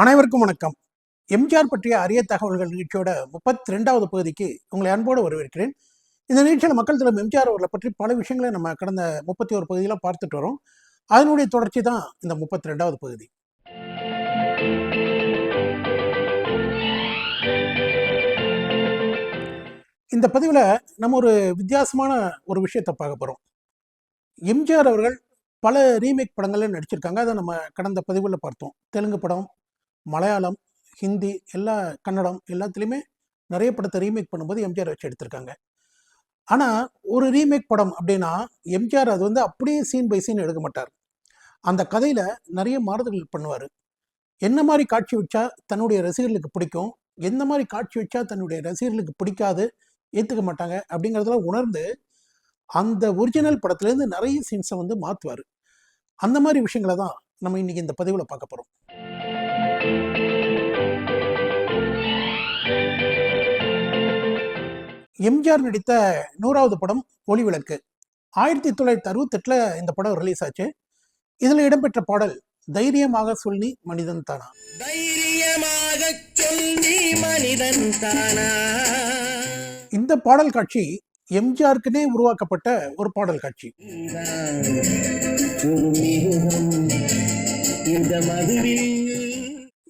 அனைவருக்கும் வணக்கம். எம்ஜிஆர் பற்றிய அரிய தகவல்கள் நிகழ்ச்சியோட முப்பத்தி ரெண்டாவது பகுதிக்கு உங்களை அன்போடு வரவேற்கிறேன். இந்த நிகழ்ச்சியில் மக்கள் தலைவர் எம்ஜிஆர் அவர்களை பற்றி பல விஷயங்களை நம்ம கடந்த முப்பத்தி ஒரு பகுதியில் பார்த்துட்டு வரோம். அதனுடைய தொடர்ச்சி தான் இந்த முப்பத்தி ரெண்டாவது பகுதி. இந்த பதிவில் நம்ம ஒரு வித்தியாசமான ஒரு விஷயத்தை பார்க்க போகிறோம் எம்ஜிஆர் அவர்கள் பல ரீமேக் படங்களில் நடிச்சிருக்காங்க. அதை நம்ம கடந்த பதிவில் பார்த்தோம். தெலுங்கு படம் மலையாளம் ஹிந்தி எல்லா கன்னடம் எல்லாத்துலேயுமே நிறைய படத்தை ரீமேக் பண்ணும்போது எம்ஜிஆர் வச்சு எடுத்திருக்காங்க. ஆனால் ஒரு ரீமேக் படம் அப்படின்னா எம்ஜிஆர் அது வந்து அப்படியே சீன் பை சீன் எடுக்க மாட்டார். அந்த கதையில் நிறைய மாறுதல்கள் பண்ணுவார். என்ன மாதிரி காட்சி வச்சா தன்னுடைய ரசிகர்களுக்கு பிடிக்கும்? எந்த மாதிரி காட்சி வச்சா தன்னுடைய ரசிகர்களுக்கு பிடிக்காது? ஏற்றுக்க மாட்டாங்க அப்படிங்கிறதெல்லாம் உணர்ந்து அந்த ஒரிஜினல் படத்துலேருந்து நிறைய சீன்ஸை வந்து மாற்றுவார் அந்த மாதிரி விஷயங்களை தான் நம்ம இன்றைக்கி இந்த பதிவில் பார்க்க போகிறோம் எம்ஜிஆர் நடித்த நூறாவது படம் ஒளி விளக்கு ஆயிரத்தி தொள்ளாயிரத்தி அறுபத்தெட்டில் இந்த படம் ரிலீஸ் ஆச்சு. இதில் இடம்பெற்ற பாடல் தைரியமாக சொல்லி மனிதன் தானா? தைரியமாக சொல்லி மனிதன் தானா? இந்த பாடல் காட்சி எம்ஜிஆருக்குனே உருவாக்கப்பட்ட ஒரு பாடல் காட்சி.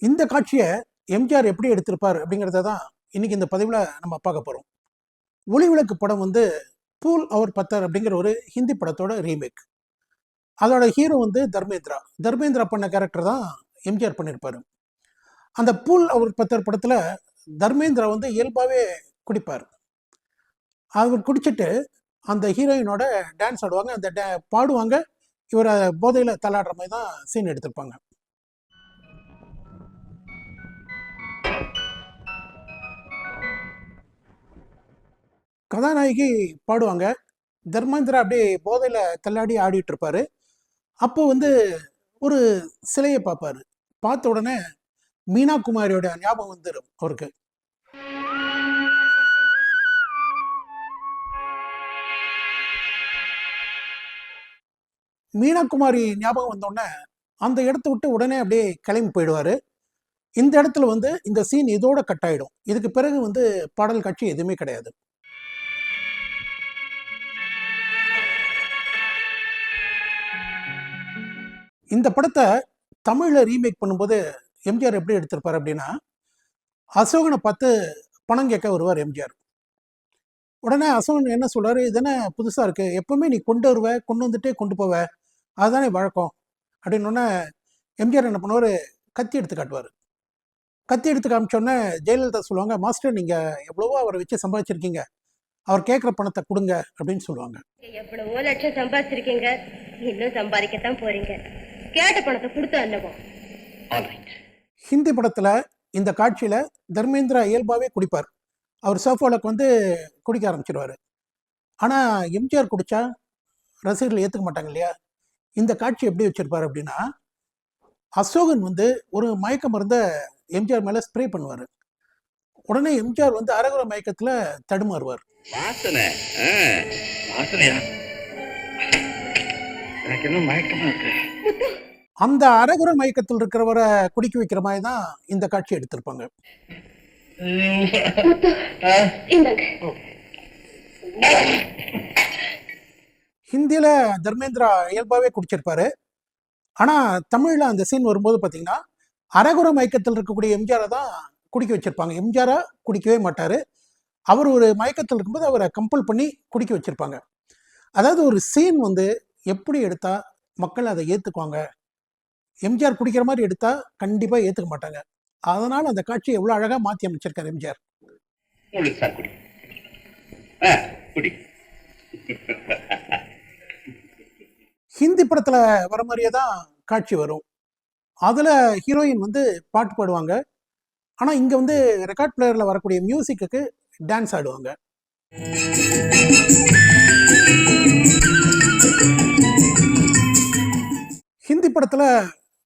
இந்த காட்சியை எம்ஜிஆர் எப்படி எடுத்திருப்பார் அப்படிங்கிறத தான் இன்னைக்கு இந்த பதிவில் நம்ம பார்க்க போகிறோம் ஒளி விளக்கு படம் வந்து பூல் அவர் பத்தர் அப்படிங்கிற ஒரு ஹிந்தி படத்தோட ரீமேக் அதோட ஹீரோ வந்து தர்மேந்திரா. தர்மேந்திரா பண்ண கேரக்டர் தான் எம்ஜிஆர் பண்ணியிருப்பாரு அந்த பூல் அவர் பத்தர் படத்தில் தர்மேந்திரா வந்து இயல்பாகவே குடிப்பார். அவர் குடிச்சிட்டு அந்த ஹீரோயினோட டான்ஸ் ஆடுவாங்க. அந்த டே பாடுவாங்க. இவரை போதையில் தள்ளாடுற மாதிரி தான் சீன் எடுத்திருப்பாங்க. கதாநாயகி பாடுவாங்க. தர்மேந்திரா அப்படியே போதையில் தள்ளாடி ஆடிட்டு இருப்பாரு அப்போ வந்து ஒரு சிலையை பார்ப்பாரு. பார்த்த உடனே மீனா குமாரியோட ஞாபகம் வந்துடும் அவருக்கு. மீனா குமாரி ஞாபகம் வந்தோடனே அந்த இடத்த விட்டு உடனே அப்படியே கிளம்பி போயிடுவாரு. இந்த இடத்துல வந்து இந்த சீன் இதோட கட் ஆயிடும். இதுக்கு பிறகு வந்து பாடல் காட்சி எதுவுமே கிடையாது. இந்த படத்தை தமிழில் ரீமேக் பண்ணும்போது எம்ஜிஆர் எப்படி எடுத்திருப்பார் அப்படின்னா அசோகனை பார்த்து பணம் கேட்க வருவார் எம்ஜிஆர். உடனே அசோகன் என்ன சொல்றாரு? இது புதுசாக இருக்குது எப்பவுமே நீ கொண்டு வருவ கொண்டு வந்துட்டே கொண்டு போவ. அதுதானே வழக்கம். அப்படின்னு எம்ஜிஆர் என்ன பண்ணுவார்? கத்தி எடுத்து காட்டுவார். கத்தி எடுத்து காமிச்சோடனே ஜெயலலிதா சொல்லுவாங்க மாஸ்டர் நீங்கள் எவ்வளவோ அவரை வச்சு சம்பாதிச்சிருக்கீங்க. அவர் கேட்குற பணத்தை கொடுங்க. அப்படின்னு சொல்லுவாங்க. எவ்வளவோ லட்சம் சம்பாதிச்சிருக்கீங்க. இன்னும் சம்பாதிக்கத்தான் போறீங்க. கேட்ட பணத்தை கொடுத்து அன்னவோம் ஹிந்தி படத்தில் இந்த காட்சியில் தர்மேந்திரா இயல்பாகவே குடிப்பார். அவர் சோஃபாலுக்கு வந்து குடிக்க ஆரம்பிச்சிடுவார் ஆனால் எம்ஜிஆர் குடித்தா ரசிகர்கள் ஏற்றுக்க மாட்டாங்க இல்லையா? இந்த காட்சி எப்படி வச்சிருப்பார் அப்படின்னா அசோகன் வந்து ஒரு மயக்க மருந்த எம்ஜிஆர் மேலே ஸ்ப்ரே பண்ணுவார். உடனே எம்ஜிஆர் வந்து அரகுர மயக்கத்தில் தடுமாறுவார். எனக்கு இன்னும் மயக்கமா இருக்கு. அந்த அரகுர மயக்கத்தில் இருக்கிறவரை குடிக்க வைக்கிற மாதிரி தான் இந்த காட்சி எடுத்திருப்பாங்க. ஹிந்தியில் தர்மேந்திரா இயல்பாகவே குடிச்சிருப்பாரு. ஆனால் தமிழில் அந்த சீன் வரும்போது பார்த்தீங்கன்னா அரகுர மயக்கத்தில் இருக்கக்கூடிய எம்ஜிஆரை தான் குடிக்க வச்சிருப்பாங்க. எம்ஜிஆரை குடிக்கவே மாட்டார். அவர் ஒரு மயக்கத்தில் இருக்கும்போது அவரை கம்பல் பண்ணி குடிக்க வச்சிருப்பாங்க. அதாவது ஒரு சீன் வந்து எப்படி எடுத்தா மக்கள் அதை ஏற்றுக்குவாங்க எம்ஜிஆர் குடிக்கிற மாதிரி எடுத்தா கண்டிப்பாக ஏற்றுக்க மாட்டாங்க. அதனால் அந்த காட்சியை எவ்வளோ அழகாக மாற்றி அமைச்சிருக்காரு எம்ஜிஆர். ஹிந்தி படத்தில் வர மாதிரியே தான் காட்சி வரும். அதில் ஹீரோயின் வந்து பாட்டு பாடுவாங்க. ஆனால் இங்கே வந்து ரெக்கார்ட் பிளேயரில் வரக்கூடிய மியூசிக்குக்கு டான்ஸ் ஆடுவாங்க. ஹிந்தி படத்தில்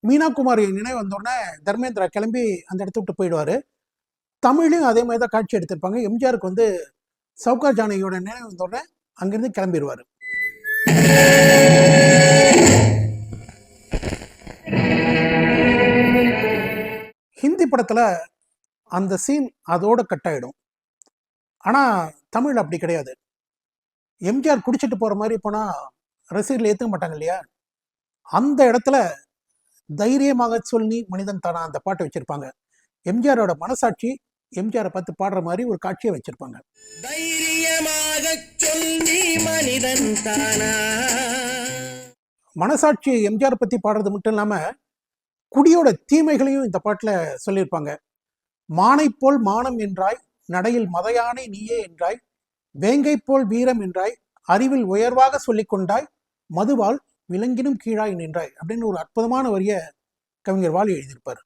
மீனாகுமாரி நினைவு வந்தோடனே தர்மேந்திரா கிளம்பி அந்த இடத்த விட்டு போயிடுவார். தமிழ்லையும் அதே மாதிரி தான் காட்சி எடுத்திருப்பாங்க. எம்ஜிஆருக்கு வந்து சவுகார் ஜானகியோட நினைவு வந்தோடனே அங்கேருந்து கிளம்பிடுவார். ஹிந்தி படத்தில் அந்த சீன் அதோட கட் ஆகிடும் ஆனால் தமிழ் அப்படி கிடையாது. எம்ஜிஆர் குடிச்சிட்டு போகிற மாதிரி போனால் ரசிகர்கள் ஏற்றுக்க மாட்டாங்க இல்லையா? அந்த இடத்துல தைரியமாக சொல்லி மனிதன் தானா? அந்த பாட்டை வச்சுருப்பாங்க. எம்ஜிஆரோட மனசாட்சி எம்ஜிஆரை பார்த்து பாடுற மாதிரி ஒரு காட்சியை வச்சுருப்பாங்க. தைரியமாக சொல்லி மனிதன் தானா? மனசாட்சி எம்ஜிஆர் பற்றி பாடுறது மட்டும் இல்லாமல் குடியோட தீமைகளையும் இந்த பாட்டில் சொல்லியிருப்பாங்க. மானை போல் மானம் என்றாய் நடையில் மதையானை நீயே என்றாய் வேங்கை போல் வீரம் என்றாய் அறிவில் உயர்வாக சொல்லிக் கொண்டாய் மதுவால் விலங்கினும் கீழாய் நின்றாய் அப்படின்னு ஒரு அற்புதமான வரிய கவிஞர் வாலி எழுதியிருப்பார்.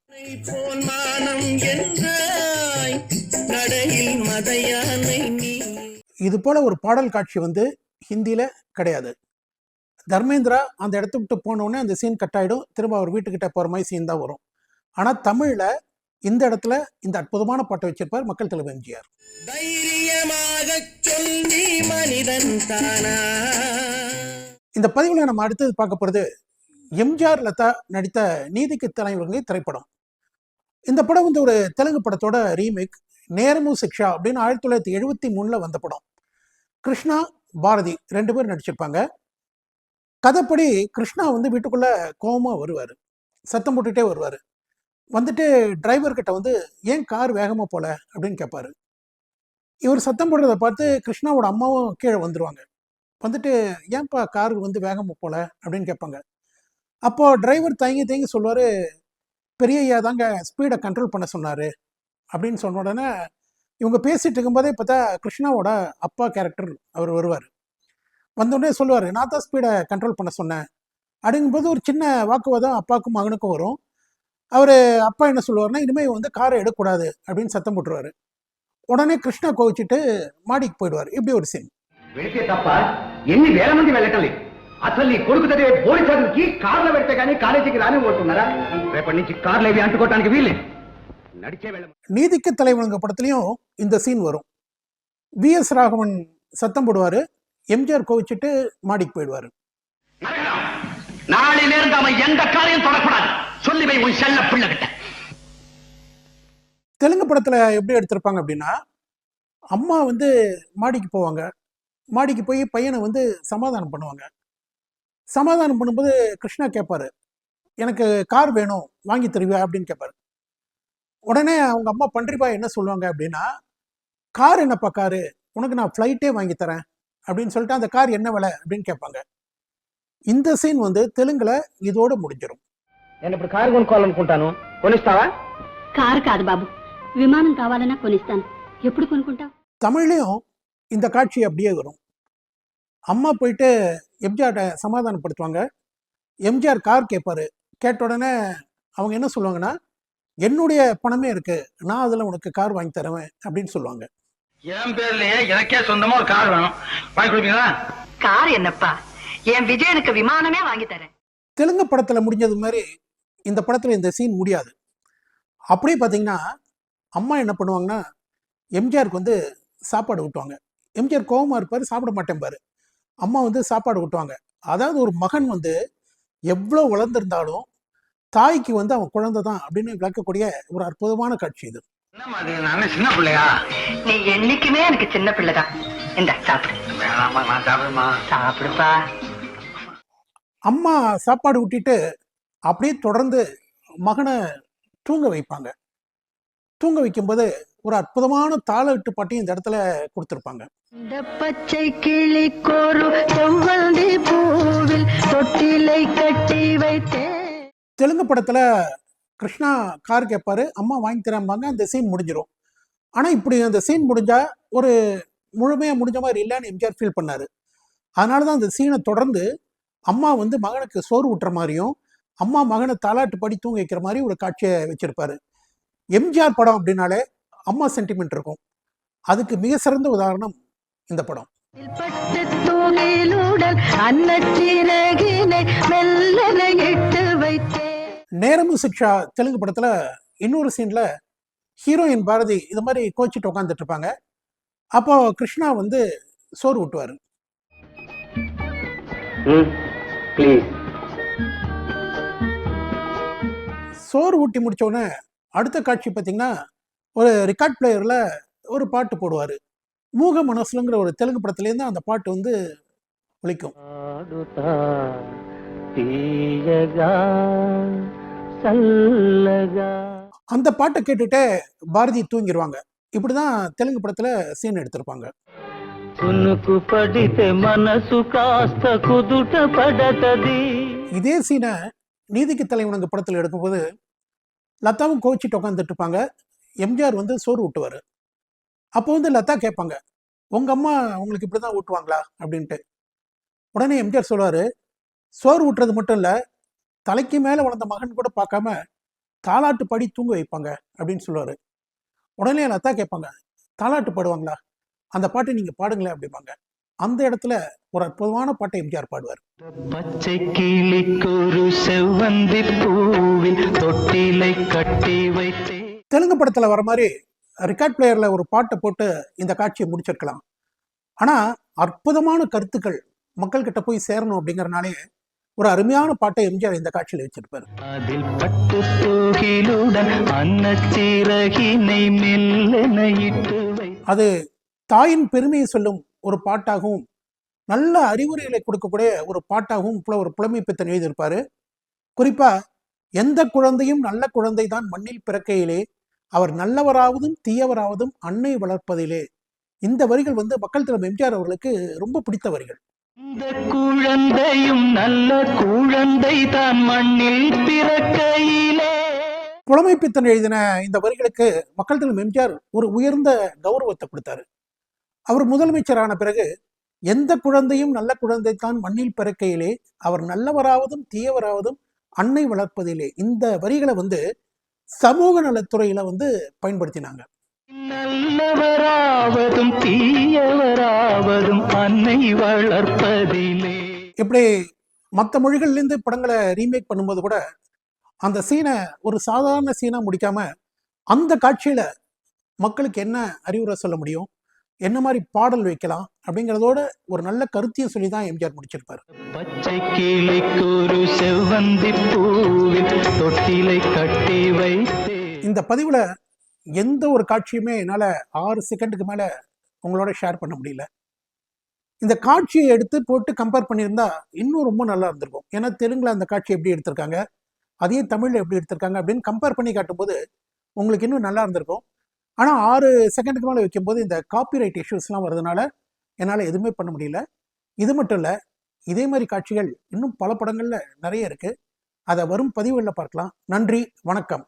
இது போல ஒரு பாடல் காட்சி வந்து ஹிந்தியில் கிடையாது. தர்மேந்திரா அந்த இடத்த விட்டு போன உடனே அந்த சீன் கட் ஆயிடும். திரும்ப அவர் வீட்டுக்கிட்ட போகிற மாதிரி சீன் தான் வரும். ஆனால் தமிழில் இந்த இடத்துல இந்த அற்புதமான பாட்டை வச்சிருப்பார் மக்கள் தலைவர் எம்ஜிஆர். தைரியமாக சொல்லி மனிதன் தானா? இந்த பதிவில் நம்ம அடுத்தது பார்க்க போகிறது எம்ஜிஆர் லதா நடித்த நீதிக்கு தலைவருங்க திரைப்படம். இந்த படம் வந்து ஒரு தெலுங்கு படத்தோட ரீமேக் நேரமும் சிக்ஷா அப்படின்னு ஆயிரத்தி தொள்ளாயிரத்தி எழுபத்தி மூணில் வந்த படம். கிருஷ்ணா பாரதி ரெண்டு பேரும் நடிச்சிருப்பாங்க. கதைப்படி கிருஷ்ணா வந்து வீட்டுக்குள்ளே கோவமா வருவார். சத்தம் போட்டுட்டே வருவார். வந்துட்டு டிரைவர்கிட்ட வந்து ஏன் கார் வேகமாக போல? அப்படின்னு கேட்பாரு இவர் சத்தம் போடுறத பார்த்து கிருஷ்ணாவோட அம்மாவும் கீழே வந்துருவாங்க. வந்துட்டு ஏன்பா கார் வந்து வேகமாக போகல அப்படின்னு கேட்பாங்க. அப்போது டிரைவர் தயங்கி தயங்கி சொல்லுவார் பெரிய ஐயா தாங்க ஸ்பீடை கண்ட்ரோல் பண்ண சொன்னார். அப்படின்னு சொன்ன உடனே இவங்க பேசிகிட்டு இருக்கும்போதே பார்த்தா கிருஷ்ணாவோட அப்பா கேரக்டர் அவர் வருவார். வந்தோடனே சொல்லுவார் நான் தான் ஸ்பீடை கண்ட்ரோல் பண்ண சொன்னேன். அப்படிங்கும்போது ஒரு சின்ன வாக்குவாதம் அப்பாவுக்கும் மகனுக்கும் வரும். அவர் அப்பா என்ன சொல்லுவார்னா இனிமேல் வந்து காரை எடுக்கக்கூடாது. அப்படின்னு சத்தம் போட்டுருவார். உடனே கிருஷ்ணா கோவிச்சிட்டு மாடிக்கு போயிடுவார். இப்படி ஒரு சீன் వెళితే తప్ప ఎన్ని వేల మంది వెళ్ళటం లేదు అసలు నీ కొడుకు చదివే బోడి చదువుకి కార్లో పెడితే కానీ కాలేజీకి రాని పోతున్నారా రేపటి నుంచి కార్లు ఏవి అంటుకోవటానికి వీల్లేదు నడిచే వెళ్ళ நீதிக்கு தலைவனுங்க படத்துலையும் இந்த சீன் வரும் விஎஸ் ராகவன் சத்தம் போடுவார் எம்ஜிஆர் கோவிச்சிட்டு மாடிக்கு போயிடுவார் நாளையில இருந்து அவன் எந்த காரையும் தொடக்கூடாது சொல்லி வை உன் செல்ல பிள்ளைகிட்ட தெலுங்கு படத்தில் எப்படி எடுத்திருப்பாங்க அப்படின்னா அம்மா வந்து மாடிக்கு போவாங்க மாடிக்கு போய் பையனை வந்து சமாதானம் பண்ணுவாங்க சமாதானம் பண்ணும்போது கிருஷ்ணா கேட்பாரு எனக்கு கார் வேணும் வாங்கி தருவியா அப்படின்னு கேட்பாரு உடனே அவங்க அம்மா பன்றிப்பா என்ன சொல்லுவாங்க அப்படின்னா கார் என்னப்பா காரு உனக்கு நான் ஃப்ளைட்டே வாங்கி தரேன் அப்படின்னு சொல்லிட்டு அந்த கார் என்ன விலை அப்படின்னு கேட்பாங்க இந்த சீன் வந்து தெலுங்குல இதோட முடிஞ்சிடும் నేను ఇప్పుడు కారు కొనుక్కోవాలనుకుంటాను కొనిస్తావా కారు కాదు బాబు విమానం కావాలన్నా కొనిస్తాను ఎప్పుడు కొనుక్కుంటావు தமிழ்லையும் இந்த காட்சி அப்படியே வரும் அம்மா போயிட்டு எம்ஜிஆர்ட்ட சமாதானப்படுத்துவாங்க. எம்ஜிஆர் கார் கேட்பாரு கேட்ட உடனே அவங்க என்ன சொல்லுவாங்கன்னா என்னுடைய பணமே இருக்கு. நான் அதில் உனக்கு கார் வாங்கி தருவேன் அப்படின்னு சொல்லுவாங்க. என் பேர்லயே எனக்கே சொந்தமா ஒரு கார் வேணும். வாங்கி கொடுப்பீங்களா? கார் என்னப்பா? என் விஜயனுக்கு விமானமே வாங்கி தரேன். தெலுங்கு படத்தில் முடிஞ்சது மாதிரி இந்த படத்தில் இந்த சீன் முடியாது. அப்படியே பார்த்தீங்கன்னா அம்மா என்ன பண்ணுவாங்கன்னா எம்ஜிஆருக்கு வந்து சாப்பாடு ஊட்டுவாங்க. எம்ஜிஆர் கோவமா இருப்பார் சாப்பிட மாட்டேன்பாரு அம்மா வந்து சாப்பாடு ஊட்டுவாங்க அதாவது ஒரு மகன் வந்து எவ்வளோ வளர்ந்துருந்தாலும் தாய்க்கு வந்து அவன் குழந்தை தான் அப்படின்னு விளக்கக்கூடிய ஒரு அற்புதமான காட்சி இது. என்னம்மா அது நான் சின்ன பிள்ளையா? நீ என்னைக்குமே எனக்கு சின்ன பிள்ளைதான். இந்த சாப்பிடுப்பா. அம்மா சாப்பாடு ஊட்டிட்டு அப்படியே தொடர்ந்து மகனை தூங்க வைப்பாங்க. தூங்க வைக்கும்போது ஒரு அற்புதமான தாளட்டு பாட்டையும் இந்த இடத்துல கொடுத்துருப்பாங்க. இந்த பச்சை கிளி கோரு செவ்வந்தி பூவில் தொட்டிலை கட்டி வைத்தேன் தெலுங்கு படத்தில் கிருஷ்ணா கார் கேட்பாரு அம்மா வாங்கி தரம்பாங்க அந்த சீன் முடிஞ்சிடும் ஆனால் இப்படி அந்த சீன் முடிஞ்சா ஒரு முழுமையாக முடிஞ்ச மாதிரி இல்லைன்னு எம்ஜிஆர் ஃபீல் பண்ணாரு. அதனால தான் அந்த சீனை தொடர்ந்து அம்மா வந்து மகனுக்கு சோறு ஊட்டுற மாதிரியும் அம்மா மகனை தாலாட்டு படி தூங்க வைக்கிற மாதிரி ஒரு காட்சியை வச்சிருப்பாரு. எம்ஜிஆர் படம் அப்படின்னாலே அம்மா சென்டிமெண்ட் இருக்கும். அதுக்கு மிக சிறந்த உதாரணம் இந்த படம். நேரமும் சிக்ஷா தெலுங்கு படத்துல இன்னொரு சீன்ல ஹீரோயின் பாரதி இது மாதிரி கோச்சிட்டு உட்காந்துட்டு இருப்பாங்க. அப்போ கிருஷ்ணா வந்து சோறு ஊட்டுவாரு. ப்ளீஸ் சோறு ஊட்டி முடிச்ச உடனே அடுத்த காட்சி பார்த்தீங்கன்னா ஒரு ரெக்கார்ட் பிளேயரில் ஒரு பாட்டு போடுவார். மூக மனசுலங்கிற ஒரு தெலுங்கு படத்துலேருந்து அந்த பாட்டு வந்து ஒழிக்கும் அந்த பாட்டை கேட்டுட்டே பாரதி தூங்கிடுவாங்க இப்படிதான் தெலுங்கு படத்துல சீன் எடுத்திருப்பாங்க. இதே சீனை நீதிக்கு தலைவனுக்கு படத்தில் எடுக்கும்போது லதாவும் கோவிச்சிட்டு உட்காந்துட்டு இருப்பாங்க. எம்ஜிஆர் வந்து சோறு ஊட்டுவார். அப்போ வந்து லதா கேட்பாங்க உங்கள் அம்மா உங்களுக்கு இப்படி தான் ஊட்டுவாங்களா? அப்படின்ட்டு. உடனே எம்ஜிஆர் சொல்லுவார் சோறு ஊட்டுறது மட்டும் இல்லை தலைக்கு மேலே வளர்ந்த மகன் கூட பார்க்காம தாலாட்டு பாடி தூங்க வைப்பாங்க அப்படின்னு சொல்லுவார். உடனே லதா கேட்பாங்க தாலாட்டு பாடுவாங்களா? அந்த பாட்டை நீங்கள் பாடுங்களேன் அப்படிம்பாங்க. அந்த இடத்துல ஒரு அற்புதமான பாட்டை எம்ஜிஆர் பாடுவார். பச்சை கிளிக்கொரு செவ்வந்தி பூவில் தொட்டிலை கட்டி வைத்தே. தெலுங்கு படத்தில் வர மாதிரி ரெக்கார்ட் பிளேயரில் ஒரு பாட்டை போட்டு இந்த காட்சியை முடிச்சிருக்கலாம். ஆனால் அற்புதமான கருத்துக்கள் மக்கள்கிட்ட போய் சேரணும் அப்படிங்கறனாலே ஒரு அருமையான பாட்டை எம்ஜிஆர் இந்த காட்சியில் வச்சிருப்பார். அதில் பட்டு தூகிலுடன் அன்னச்சிறகினை அது தாயின் பெருமையை சொல்லும் ஒரு பாட்டாகவும் நல்ல அறிவுரைகளை கொடுக்கக்கூடிய ஒரு பாட்டாகவும் புல ஒரு புலமை பித்தன் எழுதியிருப்பாரு. குறிப்பா எந்த குழந்தையும் நல்ல குழந்தை தான் மண்ணில் பிறக்கையிலே அவர் நல்லவராவதும் தீயவராவதும் அன்னை வளர்ப்பதிலே. இந்த வரிகள் வந்து மக்கள் தலைவர் எம்ஜிஆர் அவர்களுக்கு ரொம்ப பிடித்த வரிகள். இந்த குழந்தையும் நல்ல குழந்தை தான் மண்ணில் பிறக்கையிலே. புலமை பித்தன் எழுதின இந்த வரிகளுக்கு மக்கள் தலைவர் எம்ஜிஆர் ஒரு உயர்ந்த கௌரவத்தை கொடுத்தாரு. அவர் முதலமைச்சரான பிறகு எந்த குழந்தையும் நல்ல குழந்தை தான் மண்ணில் பிறக்கையிலே அவர் நல்லவராவதும் தீயவராவதும் அன்னை வளர்ப்பதிலே. இந்த வரிகளை வந்து சமூக நலத்துறையில வந்து பயன்படுத்தினாங்க. நல்லவராவதும் தீயவராவதும் அன்னை வளர்ப்பதிலே. இப்படி மற்ற மொழிகள்லேருந்து படங்களை ரீமேக் பண்ணும்போது கூட அந்த சீனை ஒரு சாதாரண சீனாக முடிக்காம அந்த காட்சியில் மக்களுக்கு என்ன அறிவுரை சொல்ல முடியும்? என்ன மாதிரி பாடல் வைக்கலாம் அப்படிங்கிறதோட ஒரு நல்ல கருத்தையும் சொல்லி தான் எம்ஜிஆர் முடிச்சிருப்பார். பச்சை கிளிக்கொரு செவ்வந்தி பூவில் தொட்டிலை கட்டி வைத்தே. இந்த பதிவில் எந்த ஒரு காட்சியுமே என்னால் ஆறு செகண்டுக்கு மேலே உங்களோட ஷேர் பண்ண முடியல. இந்த காட்சியை எடுத்து போட்டு கம்பேர் பண்ணியிருந்தா இன்னும் ரொம்ப நல்லா இருந்திருக்கும். ஏன்னா தெலுங்குல அந்த காட்சி எப்படி எடுத்திருக்காங்க அதே தமிழில் எப்படி எடுத்திருக்காங்க அப்படின்னு கம்பேர் பண்ணி காட்டும்போது உங்களுக்கு இன்னும் நல்லா இருந்திருக்கும். ஆனால் ஆறு செகண்டுக்கு மேலே வைக்கும்போது இந்த காப்பிரைட் இஷ்யூஸ்லாம் வரதுனால என்னால் எதுவுமே பண்ண முடியல. இது மட்டும் இல்லை இதே மாதிரி காட்சிகள் இன்னும் பல படங்களில் நிறைய இருக்குது அதை வரும் பதிவுகளில் பார்க்கலாம். நன்றி வணக்கம்.